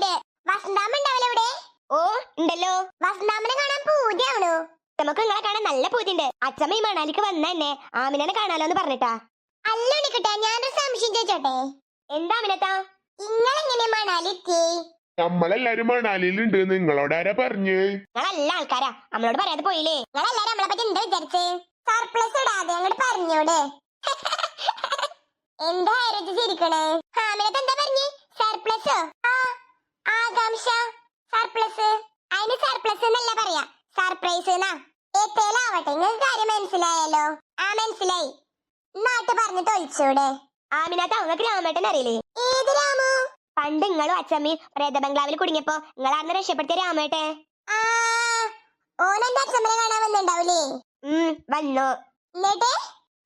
Side വസന്താമ്മ ഉണ്ടാവില്ല ഇവിടെ ഓ ഉണ്ടല്ലോ. വസന്താമനെ കാണാൻ പൂജയാണോ നമുക്ക് നിങ്ങളെ കാണാൻ നല്ല പൂതിണ്ട് അച്ഛമ്മ ഈ മണാലിക്ക് വന്ന തന്നെ ആമിനെ കാണാലോ എന്ന് പറഞ്ഞിട്ടാ. അല്ല ഉണ്ണിക്കുട്ടാ ഞാനൊരു സംശയം ചോദിച്ചോട്ടെ? എന്താ അമിനത്താ നിങ്ങളെങ്ങനെ മണാലി എത്തി? നമ്മളെല്ലാരും മണാലിയിലുണ്ട്. നിങ്ങളോട് ആരാ പറഞ്ഞ്? നിങ്ങളല്ല ആൾക്കാരാ. നമ്മളോട് പറയാതെ പോയില്ലേ? നിങ്ങളെല്ലാരും നമ്മളെ പറ്റി എന്താ വിചാരിച്ചേ? സർപ്ലസ് ഇടാതെ അങ്ങോട്ട് പറഞ്ഞൂടെ? എന്താ ആരോഗ്യ ചിരിക്കണേ ഹാമിനത്ത് എന്താ പറഞ്ഞേ? സർപ്ലസ് ആകാംക്ഷ. സർപ്ലസ് അതിന് സർപ്ലസ് എന്നല്ല പറയാ. സർപ്രൈസ് എന്നാ എത്തേലാവട്ടെ നിങ്ങൾക്ക് കാര്യം മനസ്സിലായല്ലോ. ആ മനസ്സിലായി. നാട്ട് പറഞ്ഞു തൊളിച്ചൂടെ ആമിനത്ത നിങ്ങൾക്ക് രാമേട്ടൻ അറിയില്ലേ? ഏത് രാമു? പണ്ട് നിങ്ങളും അച്ഛമ്മയും പ്രേത ബംഗ്ലാവിൽ കുടുങ്ങിയപ്പോ നിങ്ങളാർന്ന് രക്ഷപ്പെടുത്തിയ രാമേട്ടെ? ഓനെന്റെ അച്ഛമ്മനെ കാണാൻ വന്നിണ്ടാവൂലേ ഉം വന്നു. എന്നിട്ട്?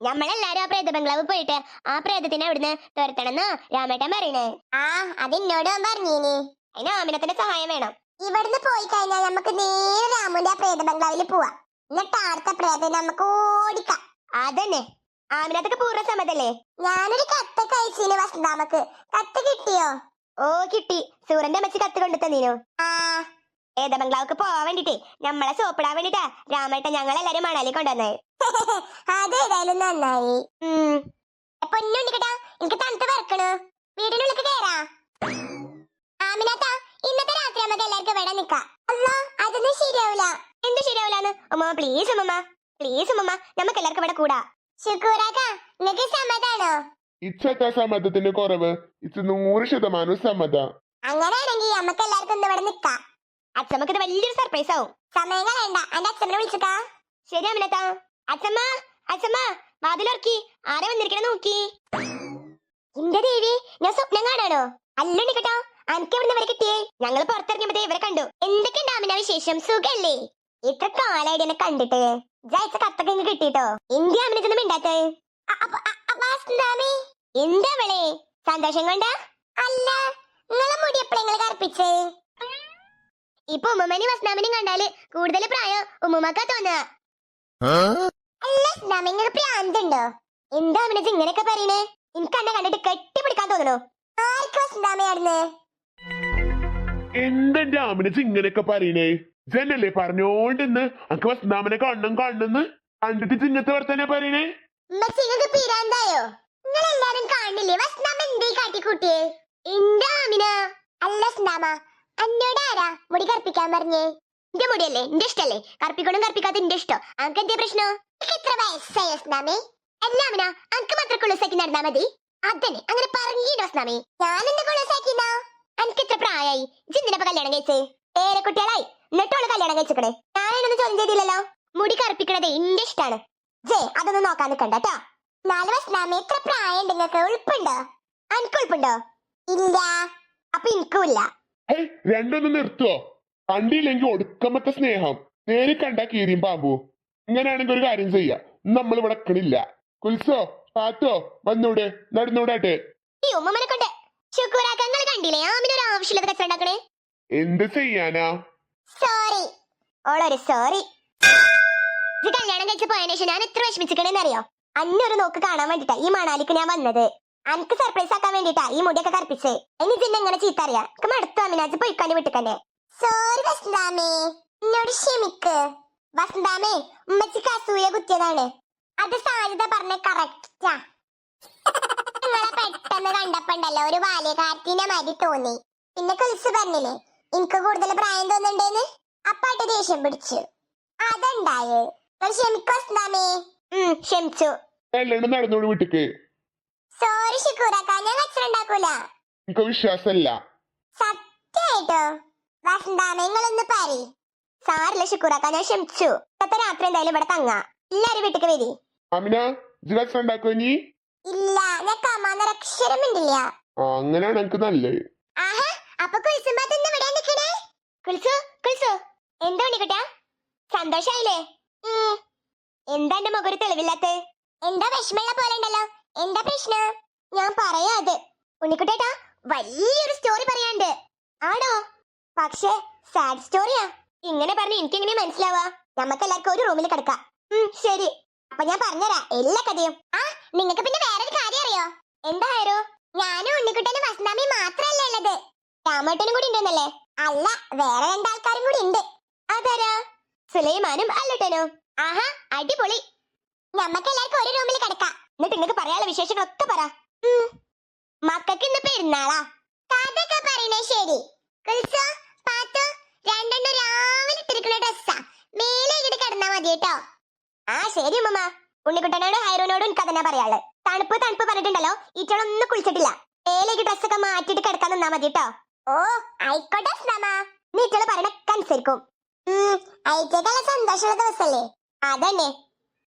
നമ്മളെല്ലാരും ആ പ്രേത ബംഗ്ലാവ് പോയിട്ട് ആ പ്രേതത്തിനെ അവിടുന്ന് തുരത്തണമെന്നാ രാമേട്ടൻ പറയണേ. ആ അതിന്നോട് അവൻ പറഞ്ഞീനി. അതിന് ആമിനത്തിന്റെ സഹായം വേണം. ഇവിടുന്ന് പോയി കഴിഞ്ഞാൽ നമുക്ക് നേരെ രാമുന്റെ ആ പ്രേത ബംഗ്ലാവിൽ പോവാം. എന്നിട്ട് അടുത്ത പ്രേതം നമുക്ക് ഓടിക്കാം. അതന്നെ. ആമിനത്തൊക്കെ പൂർണ സമ്മതല്ലേ? ഞാനൊരു കത്തൊക്കെ അയച്ചീന് വസന്താമക്ക് കത്ത് കിട്ടിയോ? ഓ കിട്ടി. സൂറന്റെ അമ്മച്ചി കത്ത് കൊണ്ടു തന്നീനു ആ. ഏത ബംഗ്ലാവ്ക്ക് പോവാൻ വേണ്ടിട്ടേ. നമ്മളെ സോപ്പിടാൻ വേണ്ടിട്ടാ രാമേട്ട ഞങ്ങളെല്ലാരും മണാലി കൊണ്ടുവന്നേ. അതേതായാലും നന്നായി. പൊന്നുണ്ടിക്കട്ടാ എനിക്ക് തണുത്ത് വറക്കണു വീടിനുള്ളിൽ കേറാ ആമിനാത്ത ഇന്നത്തെ രാത്രി നമുക്ക് എല്ലാവർക്കും ഇവിടെ നിക്കാം അല്ല അതൊന്നും ശരിയാവില്ല. എന്ത് ശരിയാവില്ലാന്ന്? അമ്മ പ്ലീസ് അമ്മ പ്ലീസ് അമ്മ നമുക്ക് എല്ലാവർക്കും ഇവിടെ കൂടാ. ശുക്കൂറാക്ക നിങ്ങക്ക് സമ്മതാണോ? ഇച്ചത്ത സമ്മതത്തിന്റെ കുറവ്. ഇച്ച നൂറ് ശതമാനം സമ്മത. അങ്ങനെയാണെങ്കിൽ നമുക്ക് എല്ലാവർക്കും ഇന്ന് ഇവിടെ നിക്കാം അച്ഛമ്മക്ക് ഇത് വലിയൊരു സർപ്രൈസ് ആവും. സമയം കളയണ്ട. എന്റെ അച്ഛനെ വിളിച്ചിട്ടാ. ശരി അമിനത്ത. അച്ഛമ്മ അച്ഛമ്മ വാതിലുറക്കി. ആരെ വന്നിരിക്കണ നോക്കി. എന്റെ ദേവി ഞാൻ സ്വപ്നം കാണാണോ? അല്ലുണ്ണി കേട്ടോ അനക്ക് എവിടെ ഇവരെ കിട്ടിയേ? ഞങ്ങൾ പുറത്തിറങ്ങിയപ്പോ ഇവരെ കണ്ടു. എന്തൊക്കെയുണ്ട് അമിന വിശേഷം? സുഖല്ലേ? ഇത്ര കാലായിട്ട് എന്നെ കണ്ടിട്ട്. ജയിച്ച കത്തൊക്കെ കിട്ടിട്ടോ? എന്തിയാ അമിന ചെന്ന് മിണ്ടാത്തേ? എന്താ അവളെ സന്തോഷം കൊണ്ട? അല്ല നിങ്ങളെ മുടി എപ്പോഴെങ്കിലും കറുപ്പിച്ചേ? ഇപ്പൊ ഉമ്മമ്മനി വസ്നാമിനും കണ്ടാൽ കൂടുതൽ പ്രായം ഉമ്മുമ്മക്കാ തോന്നുക അല്ല സ്നാമി നിങ്ങൾക്ക് പ്രാന്തുണ്ടോ? എന്താ അമിന ഇങ്ങനെയൊക്കെ പറയണേ? എനിക്ക് എന്നെ കണ്ടിട്ട് കെട്ടിപ്പിടിക്കാൻ തോന്നണോ? ആർക്കും വസന്താമയായിരുന്നു എന്തെന്റെ ആമിനച്ച് ഇങ്ങനെയൊക്കെ പറയണേ? ജനല്ലേ പറഞ്ഞോണ്ടെന്ന് അനക്ക് വസ്താമനെ കാണണം കാണണെന്ന്? കണ്ടിട്ട് ചിങ്ങത്തെ വർത്തനെ പറയണേ? നിങ്ങൾ എല്ലാരും കാണില്ലേ? എന്തേ അല്ല മുടി മുടിയല്ലേ? ഇഷ്ടല്ലേ? ഇഷ്ടം? പ്രശ്നം? എത്ര അങ്ങനെ പറഞ്ഞിട്ട് ഞാൻ അനക്ക് എത്ര പ്രായായി ജിന്തിനപ്പ കല്യാണം കഴിച്ചേ? ഏറെ കുട്ടികളായി. എന്നിട്ടോൾ കല്യാണം കഴിച്ചിക്കണേ. ഞാനൊന്നും ചോദ്യം ചെയ്തില്ലല്ലോ. മുടി കറുപ്പിക്കണത് എന്റെ ഇഷ്ടാണ്. ജേ അതൊന്നും നോക്കാൻ നിൽക്കണ്ട കേട്ടോ നാല് വസന്താമ എത്ര പ്രായം നിങ്ങൾക്ക് ഉൾപ്പുണ്ടോ അനക്ക് ഉൾപ്പുണ്ടോ ഇല്ല. അപ്പൊ എനിക്കും ഇല്ല. രണ്ടൊന്നും നിർത്തുവോ കണ്ടില്ലെങ്കിൽ ഒടുക്കമത്തെ സ്നേഹം. നേരി കണ്ട കീരിയും പാമ്പു. ഇങ്ങനെയാണെങ്കിൽ ഒരു കാര്യം ചെയ്യാ. നമ്മൾ ഇവിടെ നിക്കണില്ല. കുൽസോ പാത്തോ വന്നൂടെ നടന്നൂടാട്ടെ ഈ ഉമ്മനെ കൊണ്ട്. ശുക്കൂരാക്കങ്ങൾ കണ്ടില്ലേ? ആമിനൊരു ആവശ്യമില്ലാത്ത കച്ചറ ഉണ്ടാക്കണേ. എന്ത് ചെയ്യാനാ? സോറി ഓളൊരു സോറി ഇത് കല്യാണം കഴിച്ച് പോയതിനു ശേഷം ഞാൻ എത്ര വിഷമിച്ചിക്കണേന്ന് അറിയോ? അന്നൊരു നോക്ക് കാണാൻ വേണ്ടിട്ടാ ഈ മണാലിക്ക് ഞാൻ വന്നത്. അനക്ക് സർപ്രൈസ് ആക്കാൻ വേണ്ടിട്ടാ ഈ മുടിയൊക്കെ കറുപ്പിച്ച്. ഇനി ഇതിന്റെ എങ്ങനെ ചീത്ത അറിയാം? മടുത്തു അമിനാജ് പോയിക്കാണ്ട് വിട്ടുക്കന്നെ. സോറി വസന്താമേ. എന്നോട് ക്ഷമിക്ക്. വസന്താമേ ഉമ്മച്ചിക്ക് അസൂയ കുത്തിയതാണ്. അത് സാധ്യത പറഞ്ഞ കറക്റ്റാ പെട്ടെന്ന് കണ്ടപ്പോണ്ടല്ലോ ഒരു ബാല്യകാരത്തിന്റെ മാതിരി തോന്നി. പിന്നെ കുൽസ് പറഞ്ഞില്ലേ എനിക്ക് കൂടുതൽ പ്രായം തോന്നണ്ടേന്ന് അപ്പാട്ട് ദേഷ്യം പിടിച്ചു. അതുണ്ടായേ ക്ഷമിച്ചു. വീട്ടിക്ക്. സോറി ഷിക്കൂറാക്ക ഞാൻ കച്ചറുണ്ടാക്കൂല എനിക്ക് വിശ്വാസമല്ല സത്യായിട്ടോ വസന്താമേ നിങ്ങളൊന്ന് പറ. സാറില്ല ശുക്കൂറാക്ക ഞാൻ ക്ഷമിച്ചു. രാത്രി എന്തായാലും ഇവിടെ തങ്ങാ. എല്ലാരും വീട്ടിക്ക് വരി. അമിന ജിവാസ് ഉണ്ടാക്കോ നീ ഇല്ല ഞാൻ കമാന്നൊരു അക്ഷരം മിണ്ടില്ല ആ അങ്ങനെയാണ് എനിക്ക് നല്ലേ. ആഹാ അപ്പൊ കുൽസുമ്പാത്തന്ന് ഇവിടെ നിക്കണേ? കുൽസു കുൽസു എന്താ ഉണ്ണിക്കുട്ടാ സന്തോഷായില്ലേ? ഉം. എന്താ എന്റെ മുഖൊരു തെളിവില്ലാത്ത? എന്താ വിഷമമുള്ള പോലെ ഉണ്ടല്ലോ? എന്താ പ്രശ്നം? ഞാൻ പറയാ അത്. ഉണ്ണിക്കുട്ടേട്ടാ വലിയൊരു സ്റ്റോറി പറയാണ്ട് ആണോ? പക്ഷേ സാഡ് സ്റ്റോറിയാ ഇങ്ങനെ പറഞ്ഞ് എനിക്കെങ്ങനെ മനസ്സിലാവാ നമുക്ക് എല്ലാവർക്കും ഒരു റൂമിൽ കിടക്കാം. ഉം, ശരി. അപ്പൊ ഞാൻ പറഞ്ഞുതരാം. എല്ലാ കഥയും ആ നിങ്ങൾക്ക് പിന്നെ വേറൊരു കാര്യം അറിയോ? എന്താ ആരോ ഞാനും ഉണ്ണിക്കുട്ടനും വസന്താമി മാത്രല്ല ഉള്ളത്. രാമേട്ടനും കൂടി ഉണ്ടെന്നല്ലേ? അല്ല വേറെ രണ്ടാൾക്കാരും കൂടി ഉണ്ട്. അതാരാ? സുലൈമാനും അല്ലട്ടനും. ആഹാ അടിപൊളി. നമ്മക്ക് എല്ലാവർക്കും ഒരു റൂമിൽ കിടക്കാം. എന്നിട്ട് നിങ്ങൾക്ക് പറയാനുള്ള വിശേഷങ്ങളൊക്കെ പറ. മക്കൾക്ക് ഇന്ന് പെരുന്നാളാ. കഥയൊക്കെ പറയണേ ശരി. രണ്ടെണ്ണം രാവിലെ ഇട്ടിരിക്കുന്ന ഡ്രസ്സാ. മേലെ ഇങ്ങോട്ട് കിടന്നാ മതി കേട്ടോ ആ ശരി ഉമ്മ ഉണ്ണിക്കുട്ടനോടും ഹൈറോനോടും എനിക്ക് അതന്നെ പറയാൾ തണുപ്പ് തണുപ്പ് പറഞ്ഞിട്ടുണ്ടല്ലോ ഈറ്റളൊന്നും കുളിച്ചിട്ടില്ല. മേലേക്ക് ഡ്രസ്സൊക്കെ മാറ്റിട്ട് കിടക്കാൻ നിന്നാ മതി കേട്ടോ ഓ ആയിക്കോട്ടെ നീ ഇറ്റൾ പറയണൊക്കെ അനുസരിക്കും. അയച്ചേക്കുള്ള സന്തോഷമുള്ള ദിവസല്ലേ? അതന്നെ.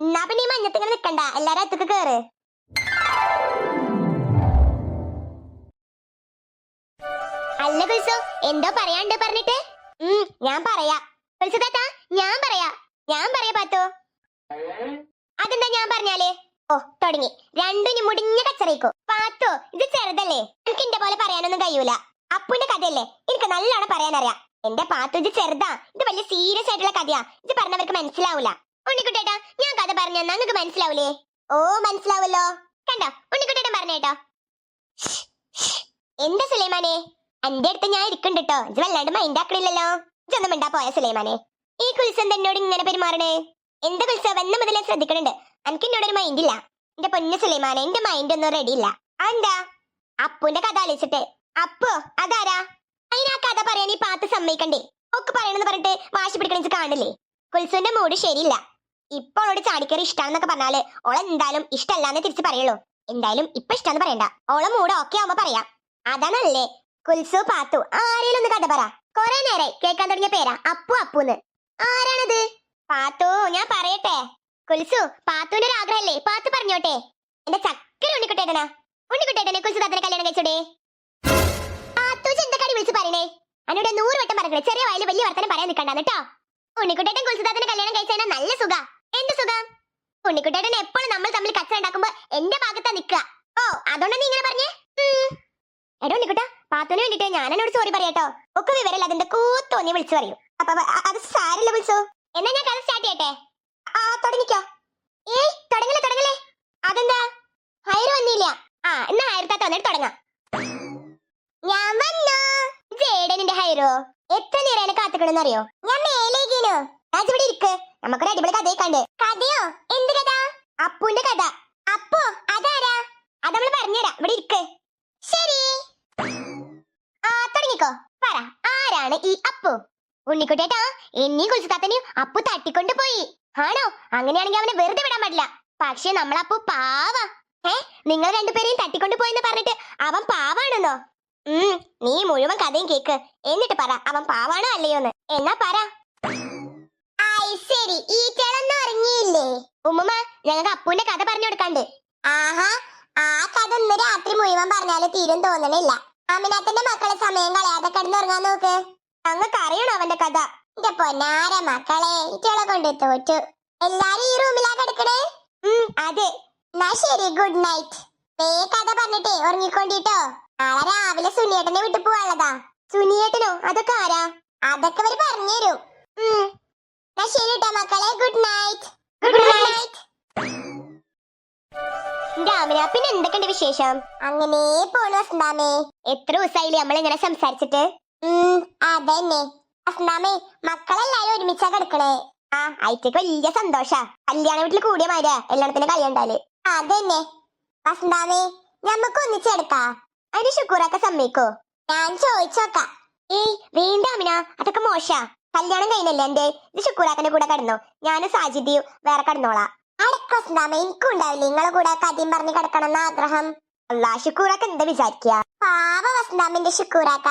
എന്നാ പിന്നെ ഈ മഞ്ഞത്തിങ്ങനെ നിക്കണ്ട എല്ലാരും അത്തക്ക് കേറ്. അല്ല കുൽസു എന്തോ പറയാണ്ട് പറഞ്ഞിട്ട്? ഞാൻ പറയാ. കുൽസു താത്ത ഞാൻ പറയാ. ഞാൻ പറയാ പാത്തു. അതെന്താ ഞാൻ പറഞ്ഞാലേ? ഓ തുടങ്ങി. രണ്ടിനും മുടിഞ്ഞ കച്ചറയിക്കോ. പാത്തോ ഇത് ചെറുതല്ലേ? എനിക്ക് എന്റെ പോലെ പറയാനൊന്നും കഴിയൂല. അപ്പുന്റെ കഥയല്ലേ? എനിക്ക് നല്ലോണം പറയാനറിയാം. എന്റെ പാത്തു ഇത് ചെറുതാ. ഇത് വലിയ സീരിയസ് ആയിട്ടുള്ള കഥയാ. ഇത് പറഞ്ഞവർക്ക് മനസ്സിലാവൂല. ഉണ്ണിക്കുട്ടേട്ടാ ഞാൻ കഥ പറഞ്ഞു നിങ്ങൾക്ക് മനസ്സിലാവൂലേ? ഓ മനസ്സിലാവല്ലോ. കണ്ടോ? ഉണ്ണിക്കുട്ടേട്ടൻ പറഞ്ഞേട്ടോ എന്താ സുലൈമാനെ? എന്റെ അടുത്ത് ഞാൻ ഇരിക്കുന്നുണ്ട് കേട്ടോ ഇത് വല്ലാണ്ട് മൈൻഡ് ആക്കണില്ലല്ലോ. ഇതൊന്നും മിണ്ടാ പോയ സുലൈമാനെ. ഈ കുൽസം എന്നോട് ഇങ്ങനെ പെരുമാറണേ? എന്താ കുൽസ? വന്ന മുതലേ ശ്രദ്ധിക്കണുണ്ട്. എനിക്ക് എന്നോട് ഒരു മൈൻഡ് ഇല്ല. എന്റെ പൊന്നു സുലൈമാനെ എന്റെ മൈൻഡ് ഒന്നും റെഡി ഇല്ല. അതെന്താ? അപ്പുന്റെ കഥ ആലോചിച്ചിട്ട്. അപ്പു അതാരാ? അതിന് കഥ പറയാൻ ഈ പാത്ത് സമ്മതിക്കണ്ടേ? ഒക്കെ പറയണെന്ന് പറഞ്ഞിട്ട് വാശി പിടിക്കണിച്ച് കാണില്ലേ? കുൽസുവിന്റെ മൂഡ് ശരിയില്ല. ഇപ്പൊ അവളോട് ചാടിക്കറി ഇഷ്ടാന്നൊക്കെ പറഞ്ഞാൽ ഓളെ എന്തായാലും ഇഷ്ടല്ലാന്ന് തിരിച്ച് പറയുള്ളൂ. എന്തായാലും ഇപ്പൊ ഇഷ്ടാന്ന് പറയണ്ട. ഓളെ മൂഡ് ഓക്കെ ആവുമ്പോ പറയാം. അതാണല്ലേ? കുൽസു പാത്തു ആരേലും ഒന്ന് കഥ പറ. കൊറേ നേരെ കേൾക്കാൻ തുടങ്ങിയ പേരാ. അപ്പു അപ്പൂന്ന്. ആരാണത്? പാത്തു ഞാൻ പറയട്ടെ. കുൽസു പാത്തുവിന്റെ ഒരു ആഗ്രഹല്ലേ? പാത്തു പറഞ്ഞോട്ടെ. എന്റെ ചക്കര ഉണ്ണിക്കുട്ടേട്ടനാ. ഉണ്ണിക്കുട്ടേട്ടനെ കുൽസു താത്തനെ കല്യാണം കഴിച്ചോടെ? പാത്തു ചെന്തക്കാടി വിളിച്ചു പറയണേ? എന്നോട് നൂറ് വട്ടം പറഞ്ഞേ ചെറിയ വയലിൽ വലിയ വർത്തനം പറയാൻ നിൽക്കണ്ട കേട്ടോ. ഉണ്ണിക്കുട്ടേട്ടൻ കുൽസുദാത്തനെ കല്യാണം കഴിച്ചാൽ നല്ല സുഖ. എന്ത് സുഖം? ഉണ്ണിക്കുട്ടേട്ടൻ എപ്പോഴും നമ്മൾ തമ്മിൽ കച്ച ഉണ്ടാക്കുമ്പോ എന്റെ ഭാഗത്താ നിക്കുക ഓ അതുകൊണ്ട് നീ ഇങ്ങനെ പറഞ്ഞേ. എടോ ഉണ്ണിക്കുട്ട പാത്തുവിന് വേണ്ടിട്ട് ഞാൻ എന്നോട് സോറി പറയാട്ടോ. ഒക്കെ വിവരല്ല അതിന്റെ കൂത്തോന്നി വിളിച്ചു പറയൂ. അപ്പൊ അത് സാരില്ല വിളിച്ചു എന്നാ ഞാൻ കഥ സ്റ്റാർട്ട് ചെയ്യട്ടെ? ആ തുടങ്ങിക്കോ. ഏയ് തുടങ്ങലേ തുടങ്ങലേ അതെന്താ? ഹയർ വന്നില്ല. ആ എന്നാ ഹയർത്താത്ത വന്നിട്ട് തുടങ്ങാം. ഞാൻ വന്നു? ജേഡനിന്റെ ഹൈറോ എത്ര നേരം എന്നെ കാത്തുക്കണെന്നറിയോ ഞാൻ മേലേക്കിനു ഇവിടെ ഇരിക്ക്. നമുക്കൊരു അടിപൊളി കഥയെ കണ്ട്. കഥയോ? എന്ത് കഥ? അപ്പുന്റെ കഥ. അപ്പോ? അതാരാ? അത് നമ്മൾ പറഞ്ഞുതരാം. ഇവിടെ ഇരിക്ക്. ശരി. ആ തുടങ്ങിക്കോ. പറ. ആരാണ് ഈ അപ്പു? ഉണ്ണിക്കുട്ടേട്ടാ എന്നീ കുളിച്ചുതാത്തനെയും അപ്പു തട്ടിക്കൊണ്ട് പോയി. ആണോ? അങ്ങനെയാണെങ്കിൽ അവനെ വെറുതെ വിടാൻ പാടില്ല. പക്ഷെ നമ്മളപ്പു പാവ. ഏ നിങ്ങൾ രണ്ടുപേരെയും തട്ടിക്കൊണ്ട് പോയെന്ന് പറഞ്ഞിട്ട് അവൻ പാവാണെന്നോ? ഉം നീ മുഴുവൻ കഥയും കേക്ക്. എന്നിട്ട് പറ അവൻ പാവാണോ അല്ലയോന്ന്. എന്നാ പറ. ശരി ഈറ്റളൊന്നും ഉറങ്ങിയില്ലേ? ഉമ്മുമ്മ ഞങ്ങൾക്ക് അപ്പുവിന്റെ കഥ പറഞ്ഞു കൊടുക്കാണ്ട് ആഹാ ആ കഥ ഇന്ന് രാത്രി മുഴുവൻ പറഞ്ഞാൽ തീരും തോന്നണില്ല. അമിനാത്തിന്റെ മക്കളെ സമയം കളയാതെ കിടന്നുറങ്ങാൻ നോക്ക്. ഞങ്ങൾക്ക് അറിയണോ അവന്റെ കഥ? എന്റെ പൊന്നാര മക്കളെ ഇറ്റളെ കൊണ്ട് തോറ്റു. എല്ലാരും ഈ റൂമിലാ കിടക്കണേ? ഉം അതെ. എന്നാ ശരി ഗുഡ് നൈറ്റ് വേ കഥ പറഞ്ഞിട്ടേ ഉറങ്ങിക്കൊണ്ടിട്ടോ. നാളെ രാവിലെ സുനിയേട്ടനെ വിട്ടു പോവാനുള്ളതാ സുനിയേട്ടനോ? അതൊക്കെ ആരാ? അതൊക്കെ അവർ പറഞ്ഞുതരും. ഉം. എന്നാ ശരി കേട്ടോ മക്കളെ ഗുഡ് നൈറ്റ് ഗുഡ് നൈറ്റ് രാമന പിന്നെ എന്തൊക്കെയുണ്ട് വിശേഷം? അങ്ങനെ പോണു വസന്താമേ എത്ര ദിവസമായില്ലേ നമ്മളിങ്ങനെ സംസാരിച്ചിട്ട്? ഉം അതന്നെ. അസ്നാമേ മക്കളെല്ലാരും ഒരുമിച്ചാ കിടക്കണേ. ആ അയച്ചക്ക് വലിയ സന്തോഷ. കല്യാണ വീട്ടിൽ കൂടിയ മാര്യ എല്ലാത്തിനും കളിയുണ്ടാൽ അതന്നെ. വസന്താമേ ഞമ്മക്ക് ഒന്നിച്ചെടുക്കാ അതിന് ശുക്കൂറൊക്കെ സമ്മതിക്കോ? ഞാൻ ചോദിച്ചോക്കാം ഏയ് വീണ്ടും അമിന അതൊക്കെ മോശ. കല്യാണം കഴിഞ്ഞല്ലേ എന്റെ? ഇത് ശുക്കൂറാക്കന്റെ കൂടെ കിടന്നോ. ഞാനും സാജിദിയും വേറെ കിടന്നോളാ. അടക്ക വസന്താമേ എനിക്കും ഉണ്ടാവില്ലേ. നിങ്ങളെ കൂടെ കഥയും പറഞ്ഞ് കിടക്കണം ആഗ്രഹം. അല്ലാ ശുക്കൂറാക്ക എന്താ വിചാരിക്കുക പാവ വസന്താമിന്റെ ശുക്കൂറാക്ക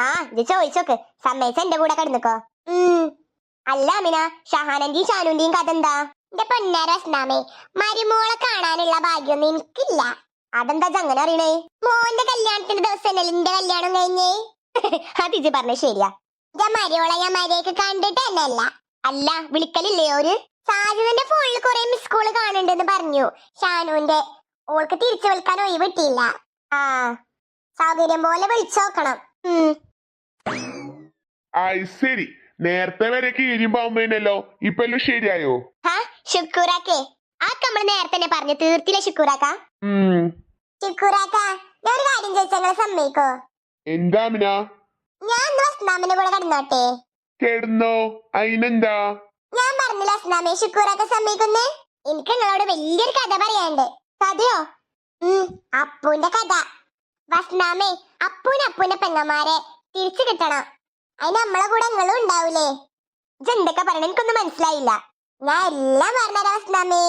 ആ ഇത് ചോദിച്ചോക്ക് സമ്മേസ് എന്റെ കൂടെ കിടന്നിക്കോ. ഉം. അല്ല അമിന ഷഹാനന്റെയും ഷാനുന്റെയും കഥ എന്താ? എന്റെ പൊന്നാരസ്നാമേ മരുമോളെ കാണാനുള്ള ഭാഗ്യമൊന്നും എനിക്കില്ല. അതെന്താ അങ്ങനെ അറിയണേ മോന്റെ കല്യാണത്തിന്റെ ദിവസം എന്റെ കല്യാണം കഴിഞ്ഞേ? അത് ഇജ്ജ് പറഞ്ഞ ശരിയാ. എന്റെ മരുമോളെ ഞാൻ മര്യാദയ്ക്ക് കണ്ടിട്ട് തന്നെ അല്ല അല്ല വിളിക്കലില്ലേ ഒരു സാജുവിന്റെ ഫോണിൽ കുറെ മിസ് കോൾ കാണുന്നുണ്ടെന്ന് പറഞ്ഞു. ഷാനുവിന്റെ. ഓൾക്ക് തിരിച്ചു വിളിക്കാൻ ഒഴിവ് കിട്ടിയില്ല. ആ. സൗകര്യം പോലെ വിളിച്ചോക്കണം. ഉം. ഐ ശരി. നേരത്തെ വരെ കീരിമ്പാവുമ്പേനല്ലോ ഇപ്പൊ എല്ലാം ശരിയായോ? ഹാ ശുക്കൂറാക്കേ. ആ നമ്മൾ നേരത്തെ തന്നെ പറഞ്ഞു തീർത്തില്ല ശുക്കൂറാക്ക? ഉം. ചിക്കുറാക്ക ഞാൻ ഒരു കാര്യം ചോദിച്ചാൽ നിങ്ങൾ സമ്മതിക്കോ? എന്താ മിന? ഞാൻ വസന്താമിന്റെ കൂടെ കിടന്നോട്ടെ. കിടന്നോ? അതിനെന്താ ഞാൻ പറഞ്ഞില്ല വസന്താമേ ഷുക്കൂറാക്ക സമ്മതിക്കുന്നേ എനിക്ക് നിങ്ങളോട് വലിയൊരു കഥ പറയാനുണ്ട്. കഥയോ? ഉം അപ്പൂന്റെ കഥ. വസ്നാമേ അപ്പൂന് അപ്പൂന്റെ പെങ്ങന്മാരെ തിരിച്ചു കിട്ടണം. അതിന് നമ്മളെ കൂടെ നിങ്ങളും ഉണ്ടാവൂലേ? ഇത് എന്തൊക്കെ പറയണ? എനിക്കൊന്നും മനസ്സിലായില്ല. ഞാൻ എല്ലാം പറഞ്ഞുതരാം വസന്താമേ